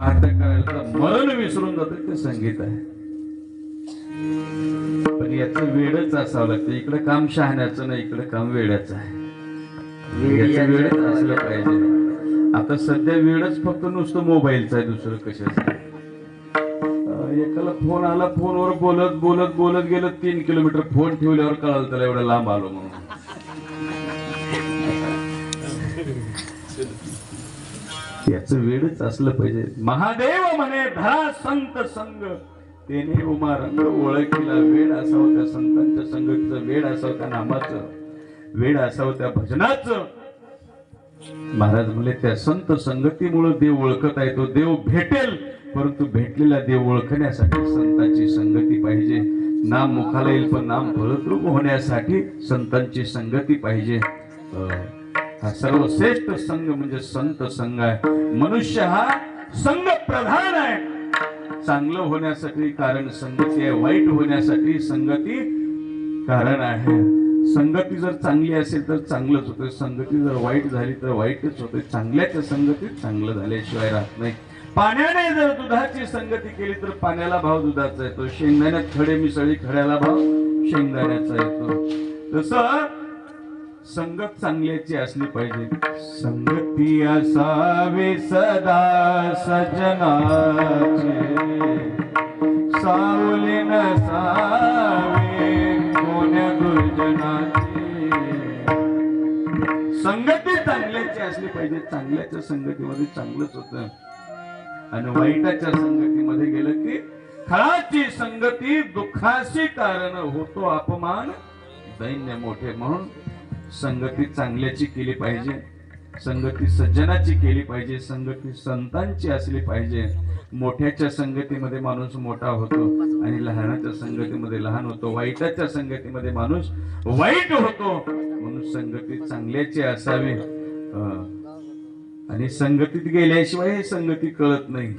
आत्महत्या करायला विसरून जातं ते संगीत आहे पण याचं वेळच असावं लागतं इकडे काम शहाण्याचं नाही इकडे काम वेड्याचं आहे. याचं वेळच असलं पाहिजे आता सध्या वेळच फक्त नुसतं मोबाईलचं आहे दुसरं कशाचं? एकाला फोन आला फोनवर बोलत बोलत बोलत गेलं तीन किलोमीटर फोन ठेवल्यावर कळालं त्याला एवढा लांब आलो म्हणून. याच वेळच असलं पाहिजे. महादेव म्हणे धरा संत संग तेने उमा रंग ओळखीला. वेळ असाव त्या संतांच्या संगतीचं वेळ असाव त्या नामाचं वेळ असाव त्या भजनाचं. महाराज म्हणले त्या संत संगतीमुळे देव ओळखत आहे तो देव भेटेल. परंतु भेटलेला देव ओळखण्यासाठी संतांची संगती पाहिजे. नाम मुखाला येईल पण नाम फलद्रूप होण्यासाठी संतांची संगती पाहिजे. हा सर्वश्रेष्ठ संघ म्हणजे संत संघ आहे. मनुष्य हा संघ प्रधान आहे. चांगलं होण्यासाठी कारण संगती आहे वाईट होण्यासाठी संगती कारण आहे. संगती जर चांगली असेल तर चांगलंच होतं. संगती जर वाईट झाली तर वाईटच होते. चांगल्याच्या संगतीत चांगलं झाल्याशिवाय राहत नाही. पाण्याने जर दुधाची संगती केली तर पाण्याला भाव दुधाचा येतो. शेंगदाण्यात खडे मिसळी खड्याला भाव शेंगदाण्याचा येतो. तसं संगत चांगल्याची असली पाहिजे. संगती असावी सदा सजनाचे. सावली नसावे कोण्या दुर्जनाचे संगती चांगल्याची असली पाहिजे. चांगल्याच्या संगतीमध्ये चांगलंच होतं. आणि वाईटाच्या संगतीमध्ये गेलं की खळाची संगती दुःखाशी कारण होतो अपमान. दैन्य मोठे म्हणून संगती चांगल्याची केली पाहिजे. संगती सज्जनाची केली पाहिजे. संगती संतांची असली पाहिजे. मोठ्याच्या संगतीमध्ये माणूस मोठा होतो आणि लहानाच्या संगतीमध्ये लहान होतो. वाईटाच्या संगतीमध्ये माणूस वाईट होतो. म्हणून संगती चांगल्याची असावी. आणि संगतीत गेल्याशिवाय संगती कळत नाही.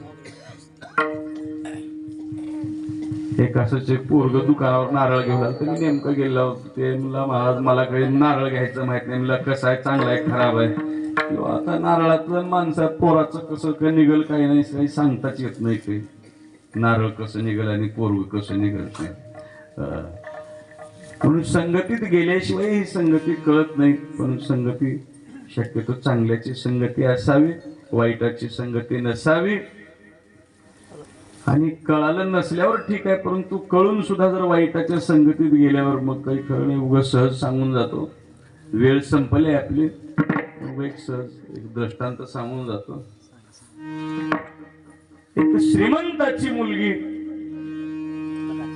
एक असंच एक पोरग दुकानावर नारळ घेऊन आलं तर मी नेमकं गेलो ते मला महाराज मला काही नारळ घ्यायचं माहीत नाही. मला कसं आहे? चांगला आहे खराब आहे. किंवा आता नारळातलं माणसात पोराचं कसं काय निघल काही नाही काही सांगताच येत नाही ते. नारळ कसं निघल आणि पोरग कसं निघल ते. म्हणून संगतीत गेल्याशिवाय ही संगती कळत नाही. पण संगती शक्यतो चांगल्याची संगती असावी वाईटाची संगती नसावी. आणि कळालं नसल्यावर ठीक आहे परंतु कळून सुद्धा जर वाईटाच्या संगतीत गेल्यावर मग काही खरं नाही. सहज सांगून जातो. वेळ संपली आपली. एक सहज एक दृष्टांत सांगून जातो. एक श्रीमंताची मुलगी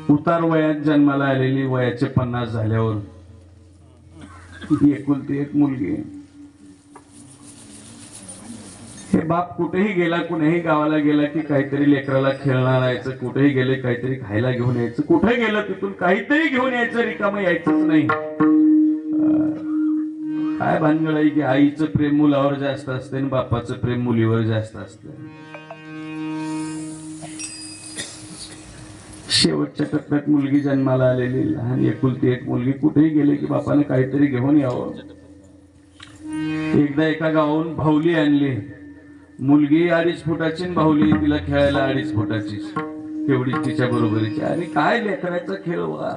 उतार वयात जन्माला आलेली वयाचे पन्नास झाल्यावर. ती एकुलती एक मुलगी आहे. हे बाप कुठेही गेला कुठेही गावाला गेला की काहीतरी लेकराला खेळणार यायचं कुठेही गेले काहीतरी खायला घेऊन यायचं. कुठे गेलं तिथून काहीतरी घेऊन यायचं रिकामं यायचंच नाही. काय भानगड आहे की आईचं प्रेम मुलावर जास्त असते आणि बापाचं प्रेम मुलीवर जास्त असते शेवटच्या टप्प्यात मुलगी जन्माला आलेली लहान एकुलती एक मुलगी कुठेही गेले की बापाने काहीतरी घेऊन यावं. एकदा एका गावाहून भाऊली आणली. मुलगी अडीच फुटाची आणि भाऊली तिला खेळायला अडीच फुटाची. तेवढीच तिच्या बरोबरीची. आणि काय लेकराचा खेळ वा?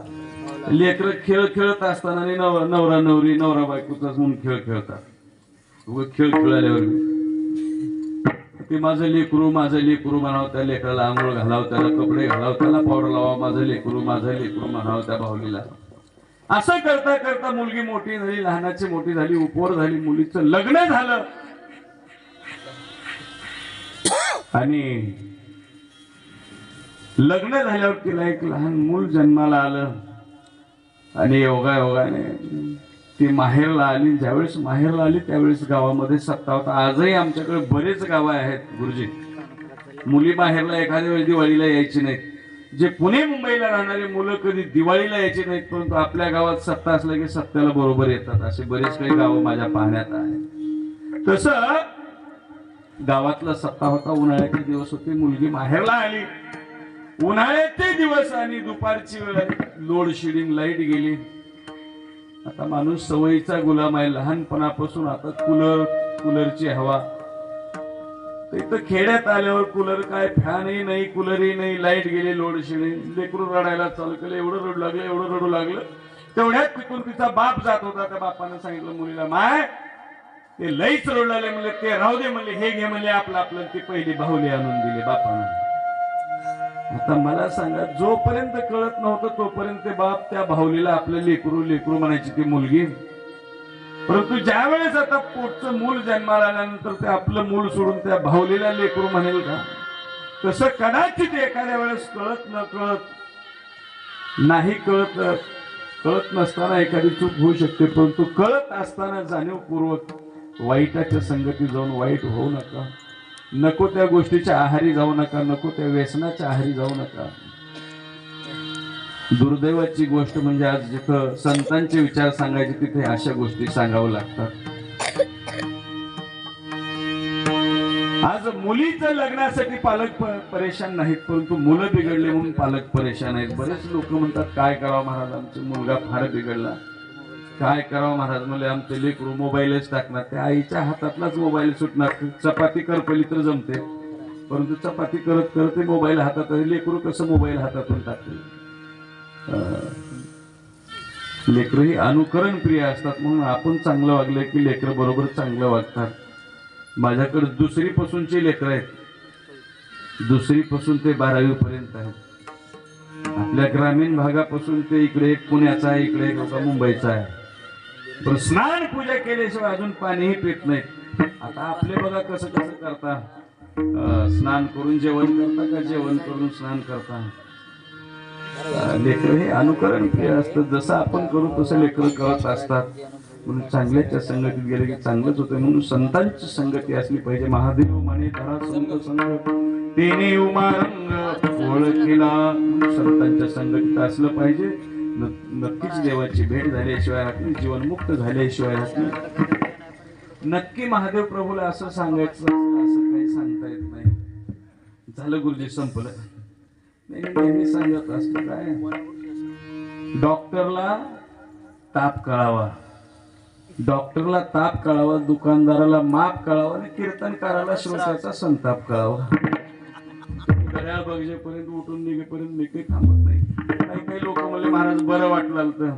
लेकर खेळ खेळत असताना आणि नव नवरा नवरी नवरा बायकोचाच म्हणून खेळ खेळतात. उगा खेळ खेळाल्यावर. ते माझं लेकरू माझं लेकरू म्हणावं त्या लेकराला आंघोळ घालाव त्याला कपडे घालाव त्याला पावडर लावा माझं लेकरू माझं लेकरू म्हणावं त्या भाऊलीला. असं करता करता मुलगी मोठी झाली लहानाची मोठी झाली उपवर झाली मुलीचं लग्न झालं. आणि लग्न झाल्यावर तिला एक लहान मूल जन्माला आलं. आणि योगा योगाने ती माहेरला आली. ज्यावेळेस माहेरला आली त्यावेळेस गावामध्ये सत्ता होता. आजही आमच्याकडे बरेच गावं आहेत गुरुजी. मुली माहेरला एखाद्या वेळी दिवाळीला यायची नाहीत. जे पुणे मुंबईला राहणारे मुलं कधी दिवाळीला यायची नाहीत परंतु आपल्या गावात सत्ता असलं की सत्याला बरोबर येतात. असे बरेच काही गावं माझ्या पाहण्यात आहे तसं गावातला सत्ता होता उन्हाळ्याचे दिवस होते मुलगी माहेरला आली. उन्हाळ्याचे दिवस आणि दुपारची वेळ लोड शेडिंग लाइट गेली. आता माणूस सवयीचा गुलाम आहे लहानपणापासून आता कूलर कूलरची हवा. तर इथं खेड्यात आल्यावर कूलर काय? फॅनही नाही कूलरही नाही लाइट गेली लोड शेडिंग लेकरू रडायला चालू केलं एवढं रडू लागलं एवढं रडू लागलं. तेवढ्यात तिथून तिचा बाप जात होता. त्या बापानं सांगितलं मुलीला माय ते लईच रडू म्हणले ते राहू दे म्हणले हे घे म्हणले आपलं आपलं ती पहिली बाहुली आणून दिले बापानं. आता मला सांगा जोपर्यंत कळत नव्हतं तोपर्यंत ते बाप त्या भाऊलीला आपलं लेकरू लेकरू म्हणायची ती मुलगी. परंतु ज्या वेळेस आता पोटचं मूल जन्माला आल्यानंतर ते आपलं मूल सोडून त्या भाऊलीला लेकरू म्हणेल का? तसं कदाचित एखाद्या वेळेस कळत न कळत नाही कळत कळत नसताना एखादी चूक होऊ शकते परंतु कळत असताना जाणीवपूर्वक वाईटाच्या संगती जाऊन वाईट होऊ नका. नको त्या गोष्टीच्या आहारी जाऊ नका नको त्या व्यसनाच्या आहारी जाऊ नका. दुर्दैवाची गोष्ट म्हणजे आज जिथं संतांचे विचार सांगायचे तिथे अशा गोष्टी सांगावं लागतात. आज मुलीचं लग्नासाठी पालक परेशान नाहीत परंतु मुलं बिघडले म्हणून पालक परेशान आहेत. बरेच लोक म्हणतात काय करावं महाराज आमचा मुलगा फार बिघडला. काय करावं महाराज? म्हणले आमचे लेकरू मोबाईलच टाकणार. त्या आईच्या हातातलाच मोबाईल सुटणार. चपाती करपली तर जमते. परंतु चपाती करत करत ते मोबाईल हातात लेकरू कसं मोबाईल हातातून टाकते? लेकरं ही अनुकरण प्रिय असतात. म्हणून आपण चांगलं वागलं की लेकरं बरोबर चांगलं वागतात. माझ्याकडे दुसरीपासूनची लेकरं आहेत. दुसरी पासून ते बारावी पर्यंत आहेत. आपल्या ग्रामीण भागापासून ते इकडे एक पुण्याचा आहे इकडे एक मुंबईचा आहे. पण स्नान पूजा केल्याशिवाय अजून पाणीही पित नाहीत आता आपले बघा कसं कसं करता. स्नान करून जेवण करता का जेवण करून स्नान करता? लेकर हे अनुकरण प्रिय असतं. जसं आपण करू तसं लेकर करत असतात. म्हणून चांगल्याच्या संगतीत गेले की चांगलंच होतं. म्हणून संतांची संगती असली पाहिजे. महादेव म्हणे धरा संत संग तेने उमारंग ओळखीला. संतांच्या संगतीत असलं पाहिजे. नक्कीच देवाची भेट झाल्याशिवाय आपली जीवन मुक्त झाल्याशिवाय नक्की महादेव प्रभूला असं सांगायचं असं काही सांगता येत नाही. झालं गुरुजी संपलं. नाही नेहमी सांगत असतो काय? डॉक्टरला ताप कळावा. डॉक्टरला ताप कळावा दुकानदाराला माप कळावा आणि कीर्तनकाराला श्रोत्याचा संताप कळावा. घड्याळ बघजेपर्यंत उठून निघेपर्यंत मी काही थांबत नाही. काही काही लोक म्हणले महाराज बरं वाटलं तर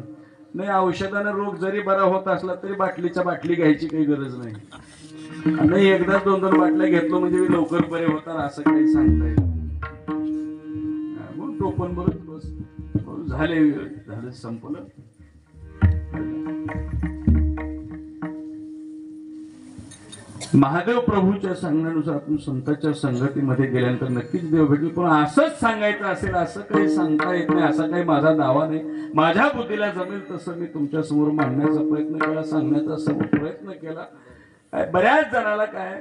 नाही औषधानं रोग जरी बरा होत असला तरी बाटलीच्या बाटली घ्यायची काही गरज नाही. नाही एकदा दोन दोन बाटल्या घेतलो म्हणजे मी लवकर बरे होतात असं काही सांगता येत म्हणून टोपण बरं बस. झाले झालं संपलं. महादेव प्रभूच्या सांगण्यानुसार आपण संतांच्या संगतीमध्ये गेल्यानंतर नक्कीच देव भेटेल पण असंच सांगायचं असेल असं काही सांगता येत नाही असा काही माझा दावा नाही. माझ्या बुद्धीला जमेल तसं मी तुमच्यासमोर मांडण्याचा प्रयत्न केला सांगण्याचा समोर प्रयत्न केला. बऱ्याच जणाला काय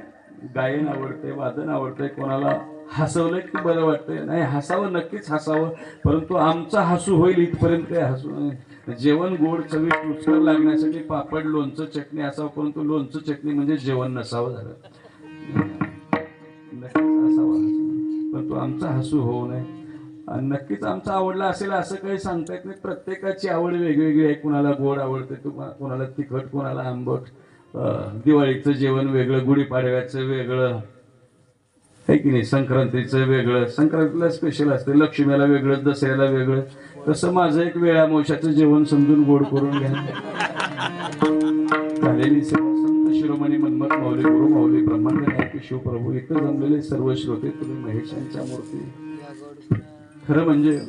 गायन आवडते वादन आवडते कोणाला हसवलं की बरं वाटतंय? नाही हसावं नक्कीच हसावं परंतु आमचा हसू होईल इथपर्यंत काही हसू नाही. जेवण गोड चवी रुचकर लागण्यासाठी पापड लोणचं चटणी असावं परंतु लोणचं चटणी म्हणजे जेवण नसावं झालं. नक्कीच असावं परंतु आमचा हसू होऊ नये. आणि नक्कीच आमचा आवडला असेल असं काही सांगता येत नाही. प्रत्येकाची आवड वेगवेगळी आहे. कुणाला गोड आवडते कोणाला तिखट कोणाला आंबट. दिवाळीचं जेवण वेगळं गुढीपाडव्याचं वेगळं. आहे की नाही? संक्रांतीचं वेगळं. संक्रांतीला स्पेशल असतं. लक्ष्मीला वेगळं दसऱ्याला वेगळं. तसं माझं एक वेळा मोशाचं जेवण समजून गोड करून घ्या. झालेली सेवा संत शिरोमणी मनमत माऊली गुरु माऊली ब्रह्मांड नायक शिवप्रभू इथं जमलेले सर्व श्रोते तुम्ही महेशांच्या मूर्ती. खरं म्हणजे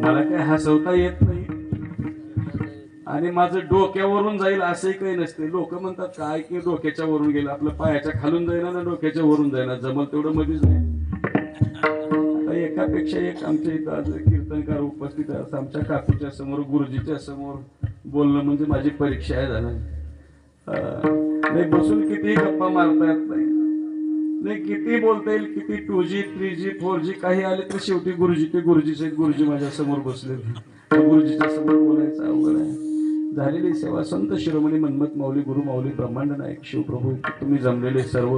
मला काय हसवता येत नाही. आणि माझं डोक्यावरून जाईल असंही काही नसते. लोक म्हणतात काय की डोक्याच्या वरून गेलं? आपलं पायाच्या खालून जाईना ना डोक्याच्या वरून जाईना. जमल तेवढं मध्येच नाही एकापेक्षा एक आमच्या इथं आज कीर्तनकार उपस्थित असतात आमच्या काकूच्या समोर गुरुजीच्या समोर बोलणं म्हणजे माझी परीक्षा आहे झालं. नाही बसून किती गप्पा मारता येत नाही नाही किती बोलता येईल किती two G three G four G काही आले तर शेवटी गुरुजी ते गुरुजीचे गुरुजी माझ्यासमोर बसले गुरुजीच्या समोर बोलायचं अवघड आहे. झालेली सेवा. संत शिरोमणी मन्मत माऊली गुरु माऊली ब्रह्मांड नायक शिवप्रभू तुम्ही जमलेले सर्व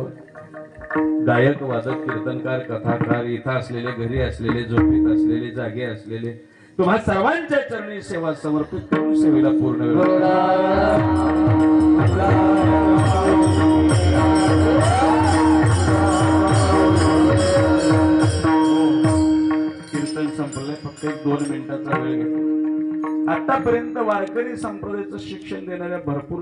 गायक वादक कीर्तनकार कथाकार इथं असलेले घरी असलेले झोपेत असलेले जागे असलेले तुम्हा सर्वांच्या चरणी सेवा समर्पित करून सेवेला पूर्ण हो. कीर्तन संपलंय फक्त एक दोन मिनिटाचा वेळ घेतला आतापर्यंत वारकरी संप्रदायाचं शिक्षण देणाऱ्या भरपूर